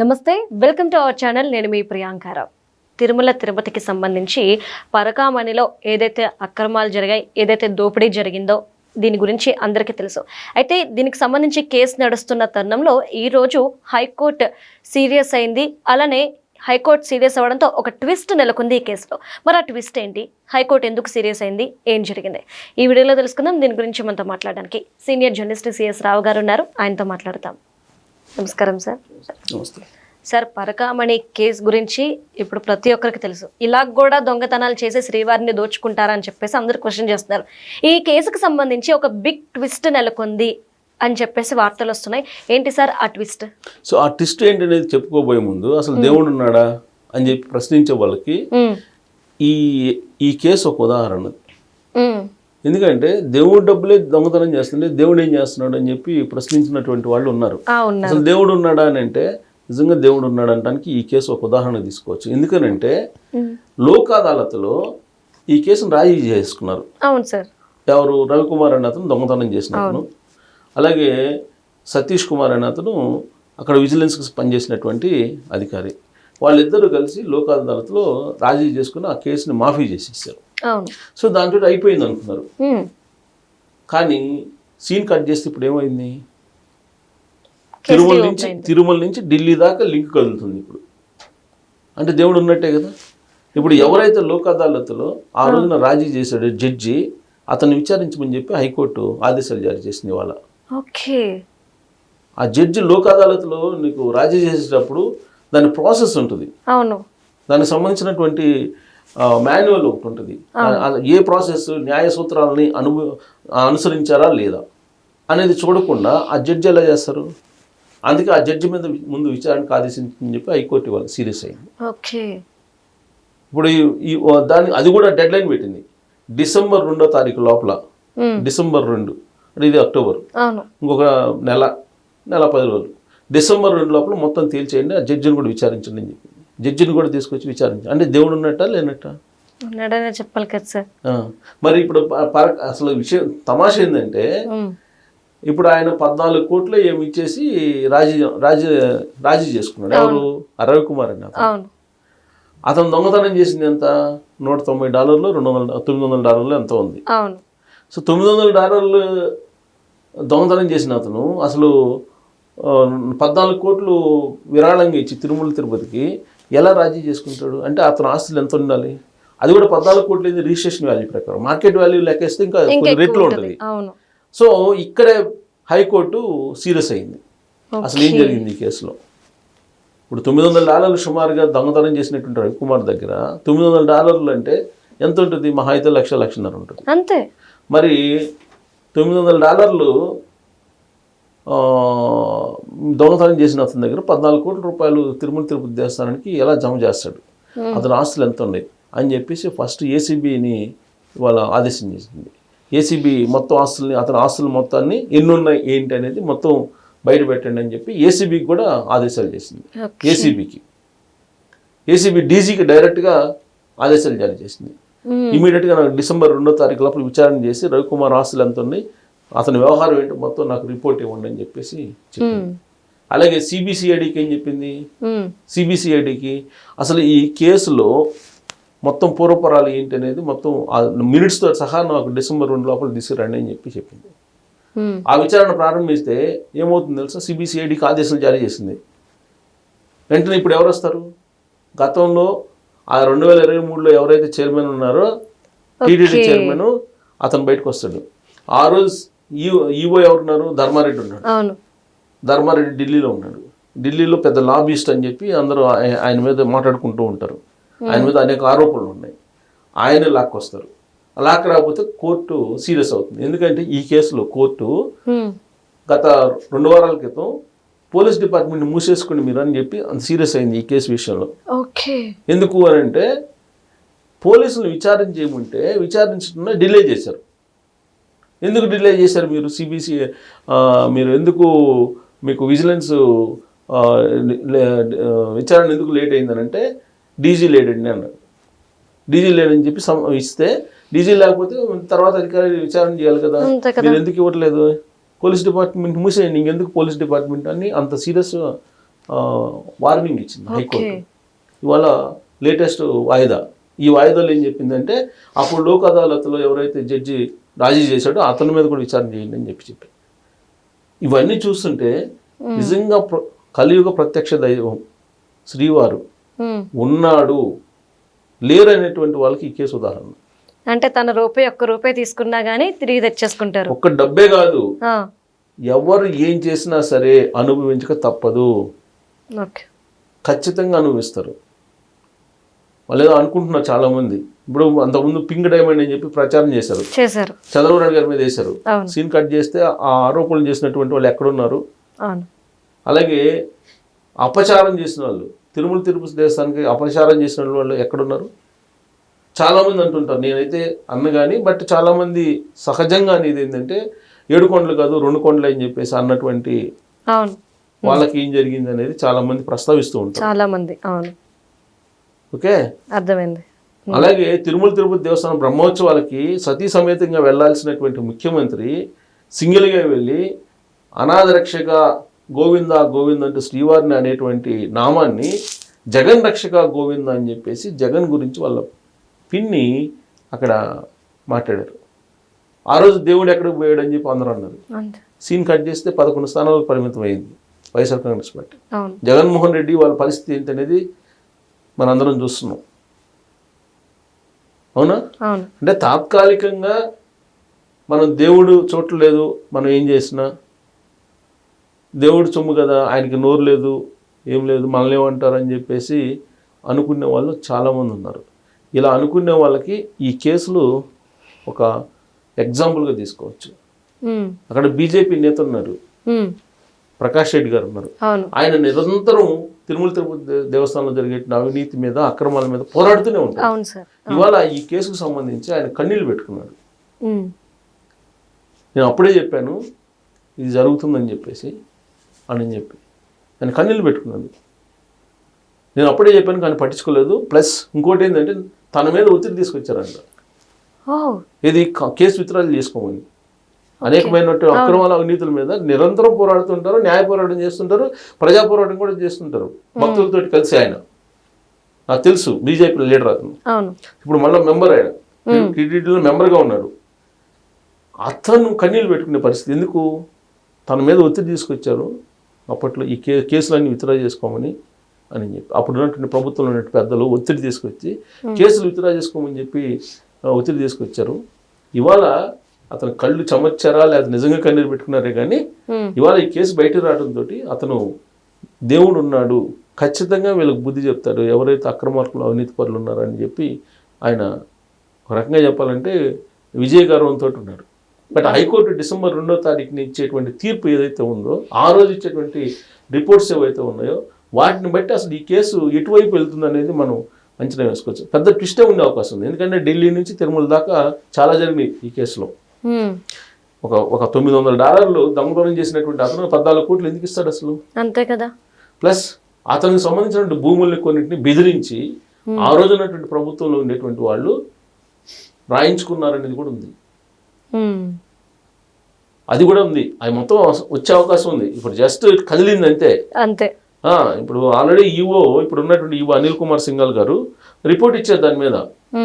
నమస్తే welcome to our channel. నేను మీ ప్రియాంకారావు తిరుమల తిరుపతికి సంబంధించి పరకామణిలో ఏదైతే అక్రమాలు జరిగాయి ఏదైతే దోపిడీ జరిగిందో దీని గురించి అందరికీ తెలుసు. అయితే దీనికి సంబంధించి కేసు నడుస్తున్న తరుణంలో ఈరోజు హైకోర్టు సీరియస్ అయింది. అలానే హైకోర్టు సీరియస్ అవ్వడంతో ఒక ట్విస్ట్ నెలకొంది ఈ కేసులో. మరి ఆ ట్విస్ట్ ఏంటి? హైకోర్టు ఎందుకు సీరియస్ అయింది? ఏం జరిగింది? ఈ వీడియోలో తెలుసుకుందాం. దీని గురించి మనతో మాట్లాడడానికి సీనియర్ జర్నలిస్ట్ సిఎస్ రావు గారు ఉన్నారు. ఆయనతో మాట్లాడతాం నమస్కారం సార్. నమస్తే. సార్ పరకామణి కేసు గురించి ఇప్పుడు ప్రతి ఒక్కరికి తెలుసు. ఇలా కూడా దొంగతనాలు చేసి శ్రీవారిని దోచుకుంటారని చెప్పేసి అందరు క్వశ్చన్ చేస్తున్నారు. ఈ కేసుకు సంబంధించి ఒక బిగ్ ట్విస్ట్ నెలకొంది అని చెప్పేసి వార్తలు వస్తున్నాయి. ఏంటి సార్ ఆ ట్విస్ట్? సో ఆ ట్విస్ట్ ఏంటనేది చెప్పుకోబోయే ముందు అసలు దేవుడు ఉన్నాడా అని చెప్పి ప్రశ్నించే వాళ్ళకి ఈ ఈ కేసు ఒక ఉదాహరణ. ఎందుకంటే దేవుడు డబ్బులే దొంగతనం చేస్తుంటే దేవుడు ఏం చేస్తున్నాడు అని చెప్పి ప్రశ్నించినటువంటి వాళ్ళు ఉన్నారు. అసలు దేవుడు ఉన్నాడా అని అంటే నిజంగా దేవుడు ఉన్నాడు అనడానికి ఈ కేసు ఒక ఉదాహరణ తీసుకోవచ్చు. ఎందుకనంటే లోక్ అదాలత్లో ఈ కేసును రాజీ చేసుకున్నారు. అవును సార్. ఎవరు? రవికుమార్ అనే అతను దొంగతనం చేసిన అతను. అలాగే సతీష్ కుమార్ అనే అతను అక్కడ విజిలెన్స్కి పనిచేసినటువంటి అధికారి. వాళ్ళిద్దరూ కలిసి లోక్ అదాలత్లో రాజీ చేసుకుని ఆ కేసుని మాఫీ చేసేసారు. సో దాంతో అయిపోయింది అనుకున్నారు. కానీ సీన్ కట్ చేస్తే ఇప్పుడు ఏమైంది? తిరుమల నుంచి. తిరుమల నుంచి ఢిల్లీ దాకా లింక్ కదులుతుంది ఇప్పుడు. అంటే దేవుడు ఉన్నట్టే కదా? ఇప్పుడు ఎవరైతే లోక్ అదాలత్లో ఆ. రోజున రాజీ చేశాడో జడ్జి అతను విచారించమని చెప్పి హైకోర్టు ఆదేశాలు జారీ చేసింది ఇవాళ. ఓకే. ఆ జడ్జి లోక్ అదాలత్లో నీకు రాజీ చేసేటప్పుడు దాని ప్రాసెస్ ఉంటుంది. అవును. దానికి సంబంధించినటువంటి మాన్యువల్ ఒకటి ఉంటుంది ఏ ప్రాసెస్ న్యాయ సూత్రాలని అను అనుసరించారా లేదా అనేది చూడకుండా ఆ జడ్జి ఎలా చేస్తారు? అందుకే ఆ జడ్జి మీద ముందు విచారణకు ఆదేశించని చెప్పి హైకోర్టు ఇవాళ సీరియస్ అయింది. ఓకే. ఇప్పుడు ఈ- ఈ దాని అది కూడా డెడ్ లైన్ పెట్టింది. డిసెంబర్ రెండో తారీఖు లోపల. డిసెంబర్ రెండు. అంటే ఇది అక్టోబర్. ఇంకొక నెల నెల పది రోజులు. డిసెంబర్ రెండు లోపల మొత్తం తేల్చేయండి ఆ జడ్జిని కూడా విచారించండి అని చెప్పింది జడ్జిని కూడా తీసుకొచ్చి విచారించండి అంటే దేవుడు ఉన్నట్ట లేనట్ట? ఉన్నాడనే చెప్పాలి కదా సార్. మరి ఇప్పుడు అసలు విషయం తమాష ఏంటంటే. ఇప్పుడు ఆయన పద్నాలుగు కోట్లు ఏమి ఇచ్చేసి రాజీ రాజీ రాజీ చేసుకున్నాడు. ఎవరు? ఆ రవికుమార్ అని అతను. దొంగతనం చేసింది ఎంత? నూట తొంభై డాలర్లు రెండు వందల తొమ్మిది వందల డాలర్లు ఎంత ఉంది. అవును. సో తొమ్మిది వందల డాలర్లు దొంగతనం చేసిన అతను అసలు పద్నాలుగు కోట్లు విరాళంగా ఇచ్చి తిరుమల తిరుపతికి ఎలా రాజీ చేసుకుంటాడు? అంటే అతని ఆస్తులు ఎంత ఉండాలి? అది కూడా పద్నాలుగు కోట్లు ఇది రిజిస్ట్రేషన్ వాల్యూ ప్రకారం. మార్కెట్ వాల్యూ లెక్కేస్తే ఇంకా కొన్ని రెట్లు ఉంటుంది. సో ఇక్కడే హైకోర్టు సీరియస్ అయింది. అసలు ఏం జరిగింది ఈ కేసులో? ఇప్పుడు తొమ్మిది వందల డాలర్లు సుమారుగా దొంగతనం చేసినటువంటి రవికుమార్ దగ్గర తొమ్మిది వందల డాలర్లు అంటే ఎంత ఉంటుంది? మహా అయితే లక్ష లక్షన్నర ఉంటుంది. అంతే. మరి తొమ్మిది వందల డాలర్లు దొంగతనం చేసిన అతని దగ్గర పద్నాలుగు కోట్ల రూపాయలు తిరుమల తిరుపతి దేవస్థానానికి ఎలా జమ చేస్తాడు? అతని ఆస్తులు ఎంత ఉన్నాయి? అని చెప్పేసి ఫస్ట్ ఏసీబీని వాళ్ళ ఆదేశం చేసింది. ఏసీబీ మొత్తం ఆస్తుల్ని అతని ఆస్తుల మొత్తాన్ని ఎన్ని ఉన్నాయి ఏంటి అనేది మొత్తం బయట పెట్టండి అని చెప్పి ఏసీబీకి కూడా ఆదేశాలు చేసింది. ఏసీబీకి. ఏసీబీ డీజీకి డైరెక్ట్గా ఆదేశాలు జారీ చేసింది. ఇమీడియట్గా నాకు డిసెంబర్ రెండో తారీఖు లోపల విచారణ చేసి రవికుమార్ ఆస్తులు ఎంత ఉన్నాయి అతని వ్యవహారం ఏంటో మొత్తం నాకు రిపోర్ట్ ఇవ్వండి అని చెప్పేసి చెప్పింది. అలాగే సిబిసిఐడికి ఏం చెప్పింది. సిబిసిఐడికి అసలు ఈ కేసులో మొత్తం పూర్వపరాలు ఏంటి అనేది మొత్తం మినిట్స్తో సహా నాకు డిసెంబర్ రెండు లోపల తీసుకురండి అని చెప్పి చెప్పింది. ఆ విచారణ ప్రారంభిస్తే ఏమవుతుంది తెలుసా సిబిసిఐడికి ఆదేశాలు జారీ చేసింది వెంటనే ఇప్పుడు ఎవరు వస్తారు గతంలో ఆ రెండు వేల ఇరవై మూడులో ఎవరైతే చైర్మన్ ఉన్నారో Okay. చైర్మన్ అతను బయటకు వస్తాడు ఆ రోజు ఈవో ఎవరున్నారు? ధర్మారెడ్డి ఉన్నాడు. అవును. ధర్మారెడ్డి ఢిల్లీలో ఉన్నాడు. ఢిల్లీలో పెద్ద లాబిస్ట్ అని చెప్పి అందరూ ఆయ- ఆయన మీద మాట్లాడుకుంటూ ఉంటారు. ఆయన మీద అనేక ఆరోపణలు ఉన్నాయి. ఆయన లాక్కొస్తారు. లాక్ రాకపోతే కోర్టు సీరియస్ అవుతుంది. ఎందుకంటే ఈ కేసులో కోర్టు. గత రెండు వారాల క్రితం పోలీస్ డిపార్ట్మెంట్ మూసేసుకుని మీరు అని చెప్పి అంత సీరియస్ అయింది ఈ కేసు విషయంలో. ఓకే. ఎందుకు అని అంటే పోలీసులు విచారణ చేయమంటే విచారించకుండా డిలే చేశారు. ఎందుకు డిలే చేశారు మీరు సిబిసి మీరు ఎందుకు మీకు విజిలెన్స్ విచారణ ఎందుకు లేట్ అయిందనంటే డీజీ లేట్ అండి అన్నాడు డీజీ లేడని చెప్పి సమ ఇస్తే డీజీ లేకపోతే తర్వాత అధికారి విచారణ చేయాలి కదా. మీరు ఎందుకు ఇవ్వట్లేదు? పోలీస్ డిపార్ట్మెంట్ మూసేయండి ఇంకెందుకు పోలీస్ డిపార్ట్మెంట్ అని అంత సీరియస్ వార్నింగ్ ఇచ్చింది హైకోర్టు. ఇవాళ లేటెస్ట్ వాయిదా. ఈ వాయిదాలో ఏం చెప్పిందంటే అప్పుడు లోక్ అదాలత్లో ఎవరైతే జడ్జి రాజీ చేశాడో అతని మీద కూడా విచారణ చేయండి అని చెప్పి చెప్పి ఇవన్నీ చూస్తుంటే నిజంగా కలియుగ ప్రత్యక్ష దైవం శ్రీవారు. ఉన్నాడు లేరు అనేటువంటి వాళ్ళకి ఈ కేసు ఉదాహరణ. అంటే తన రూపాయి ఒక్క రూపాయి తీసుకున్నా గానీ తిరిగి తెచ్చేసుకుంటారు. ఒక్క డబ్బే కాదు. ఎవరు ఏం చేసినా సరే అనుభవించక తప్పదు. ఖచ్చితంగా అనుభవిస్తారు. వాళ్ళు ఏదో అనుకుంటున్నారు చాలామంది. ఇప్పుడు అంతకుముందు పింక్ డైమండ్ అని చెప్పి ప్రచారం చేశారు. చేశారు. చంద్రబాబు నాయుడు గారి మీద వేశారు. సీన్ కట్ చేస్తే ఆ ఆరోపణలు చేసినటువంటి వాళ్ళు ఎక్కడున్నారు? అలాగే అపచారం చేసిన వాళ్ళు తిరుమల తిరుపతి దేవస్థానానికి అపచారం చేసిన వాళ్ళు ఎక్కడున్నారు? చాలామంది అంటుంటారు నేనైతే అన్న కానీ బట్ చాలామంది సహజంగా అనేది ఏంటంటే ఏడు కొండలు కాదు రెండు కొండలు అని చెప్పేసి అన్నటువంటి వాళ్ళకి ఏం జరిగింది అనేది చాలామంది ప్రస్తావిస్తూ ఉంటారు. చాలా మంది అవును. ఓకే? అర్థమైంది. అలాగే తిరుమల తిరుపతి దేవస్థానం బ్రహ్మోత్సవాలకి సతీ సమేతంగా వెళ్ళాల్సినటువంటి ముఖ్యమంత్రి సింగిల్గా వెళ్ళి అనాథ రక్షక గోవింద గోవింద అంటూ శ్రీవారిని అనేటువంటి నామాన్ని జగన్ రక్షక గోవింద అని చెప్పేసి జగన్ గురించి వాళ్ళ పిన్ని అక్కడ మాట్లాడారు. ఆ రోజు దేవుడు ఎక్కడికి పోయాడు అని చెప్పి అందరూ అన్నారు. సీన్ కట్ చేస్తే పదకొండు స్థానాలకు పరిమితం అయింది YSR Congress party. Jaganmohan Reddy వాళ్ళ పరిస్థితి ఏంటనేది మనందరం చూస్తున్నాం. అవునా? అంటే తాత్కాలికంగా మనం దేవుడు చూడలేదు మనం ఏం చేసినా. దేవుడు సొమ్ము కదా ఆయనకి నోరు లేదు ఏం లేదు మనల్ని ఏమంటారని చెప్పేసి అనుకునే వాళ్ళు చాలామంది ఉన్నారు. ఇలా అనుకునే వాళ్ళకి ఈ కేసులు ఒక ఎగ్జాంపుల్గా తీసుకోవచ్చు. అక్కడ బీజేపీ నేత ఉన్నారు. ప్రకాష్ రెడ్డి గారు ఉన్నారు. ఆయన నిరంతరం తిరుమల తిరుపతి దేవస్థానంలో జరిగే అవినీతి మీద అక్రమాల మీద పోరాడుతూనే ఉంటారు. ఇవాళ ఈ కేసుకు సంబంధించి ఆయన కన్నీళ్ళు పెట్టుకున్నాడు. నేను అప్పుడే చెప్పాను ఇది జరుగుతుందని చెప్పేసి అని చెప్పి. ఆయన కన్నీళ్ళు పెట్టుకున్నాడు. నేను అప్పుడే చెప్పాను కానీ పట్టించుకోలేదు. ప్లస్ ఇంకోటి ఏంటంటే తన మీద ఒత్తిడి తీసుకొచ్చారంట. ఇది కేసు విత్డ్రాల్ చేసుకోమని. అనేకమైన అక్రమాల అవినీతుల మీద నిరంతరం పోరాడుతుంటారు న్యాయ పోరాటం చేస్తుంటారు ప్రజా పోరాటం కూడా చేస్తుంటారు. భక్తులతో కలిసి ఆయన. నాకు తెలుసు బీజేపీ లీడర్ అతను. ఇప్పుడు మళ్ళీ మెంబర్ ఆయన. టీటీడీలో మెంబర్గా ఉన్నాడు. అతను కన్నీళ్ళు పెట్టుకునే పరిస్థితి. ఎందుకు? తన మీద ఒత్తిడి తీసుకొచ్చారు. అప్పట్లో ఈ కే కేసులన్నీ విత్డ్రా చేసుకోమని అని చెప్పి. అప్పుడు ఉన్నటువంటి ప్రభుత్వంలో ఉన్నటువంటి పెద్దలు ఒత్తిడి తీసుకొచ్చి కేసులు విత్డ్రా చేసుకోమని చెప్పి ఒత్తిడి తీసుకొచ్చారు. ఇవాళ అతను కళ్ళు చమర్చారా లేదా నిజంగా కన్నీరు పెట్టుకున్నారే కానీ ఇవాళ ఈ కేసు బయట రావడంతో అతను దేవుడు ఉన్నాడు ఖచ్చితంగా వీళ్ళకి బుద్ధి చెప్తాడు ఎవరైతే అక్రమార్కులు అవినీతి పరులు ఉన్నారని చెప్పి ఆయన ఒక రకంగా చెప్పాలంటే విజయ గర్వంతో ఉన్నాడు బట్ హైకోర్టు డిసెంబర్ రెండో తారీఖుని ఇచ్చేటువంటి తీర్పు ఏదైతే ఉందో ఆ రోజు ఇచ్చేటువంటి రిపోర్ట్స్ ఏవైతే ఉన్నాయో వాటిని బట్టి అసలు ఈ కేసు ఎటువైపు వెళ్తుంది అనేది మనం అంచనా వేసుకోవచ్చు. పెద్ద ట్విస్టే ఉండే అవకాశం ఉంది. ఎందుకంటే ఢిల్లీ నుంచి తిరుమల దాకా చాలా జరిగినాయి ఈ కేసులో. ఒక ఒక తొమ్మిది వందల డాలర్లు దొంగతనం చేసినటువంటి అతను పద్నాలుగు కోట్లు ఎందుకు ఇస్తాడు అసలు? అంతే కదా. ప్లస్ అతనికి సంబంధించినటువంటి భూముల్ని కొన్నింటిని బెదిరించి ఆ రోజు ఉన్నటువంటి ప్రభుత్వంలో ఉండేటువంటి వాళ్ళు రాయించుకున్నారనేది కూడా ఉంది. అది కూడా ఉంది. అది మొత్తం వచ్చే అవకాశం ఉంది. ఇప్పుడు జస్ట్ కదిలింది అంతే. అంతే ఇప్పుడు ఆల్రెడీ ఈవో ఇప్పుడు ఉన్నటువంటి ఈవో అనిల్ కుమార్ సింఘాల్ గారు రిపోర్ట్ ఇచ్చారు దాని మీద.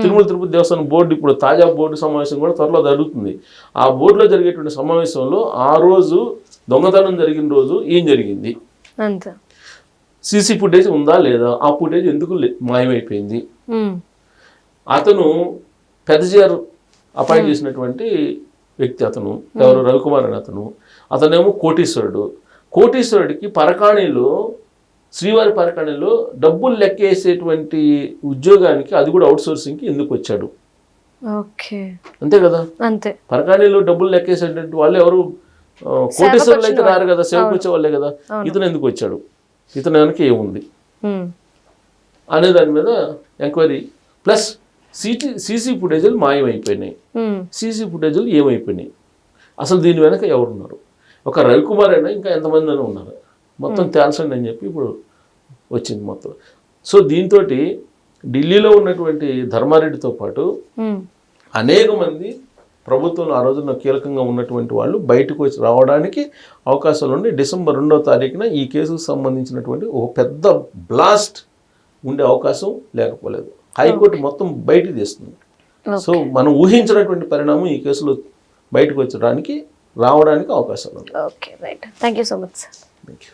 తిరుమల తిరుపతి దేవస్థానం బోర్డు ఇప్పుడు తాజా బోర్డు సమావేశం కూడా త్వరలో జరుగుతుంది. ఆ బోర్డులో జరిగేటువంటి సమావేశంలో ఆ రోజు దొంగతనం జరిగిన రోజు ఏం జరిగింది? సీసీ ఫుటేజ్ ఉందా లేదా? ఆ ఫుటేజ్ ఎందుకు మాయమైపోయింది? అతను పెద్దజీఆర్ అపాయింట్ చేసినటువంటి వ్యక్తి అతను ఎవరు? రవికుమార్ అని అతను. అతనేమో కోటీశ్వరుడు. కోటీశ్వరుడికి పరకాణిలో శ్రీవారి పరకాణిలో డబ్బులు లెక్కేసేటువంటి ఉద్యోగానికి అది కూడా అవుట్ సోర్సింగ్కి ఎందుకు వచ్చాడు? ఓకే. అంతే కదా? అంతే. పరకాణిలో డబ్బులు లెక్కేసేటువంటి వాళ్ళు ఎవరు? కోటీశ్వరులు అయితే రారు కదా సేవకు వచ్చే వాళ్ళే కదా. ఇతను ఎందుకు వచ్చాడు? ఇతను వెనక ఏముంది? అనే దాని మీద ఎంక్వైరీ. ప్లస్ సీటీ సీసీ ఫుటేజీలు మాయమైపోయినాయి. సీసీ ఫుటేజీలు ఏమైపోయినాయి? అసలు దీని వెనక ఎవరున్నారు? ఒక రవికుమార్ అయినా ఇంకా ఎంతమంది అయినా ఉన్నారు. మొత్తం తేల్చండి అని చెప్పి ఇప్పుడు వచ్చింది మొత్తం. సో దీంతో ఢిల్లీలో ఉన్నటువంటి ధర్మారెడ్డితో పాటు అనేక మంది ప్రభుత్వంలో ఆ రోజున కీలకంగా ఉన్నటువంటి వాళ్ళు బయటకు వచ్చి రావడానికి అవకాశాలు ఉండి డిసెంబర్ రెండవ తారీఖున ఈ కేసుకు సంబంధించినటువంటి ఒక పెద్ద బ్లాస్ట్ ఉండే అవకాశం లేకపోలేదు. హైకోర్టు మొత్తం బయటికి తీస్తుంది. సో మనం ఊహించినటువంటి పరిణామం ఈ కేసులో బయటకు వచ్చడానికి రావడానికి అవకాశాలు ఉన్నాయి. Okay right. Thank you so much sir thank you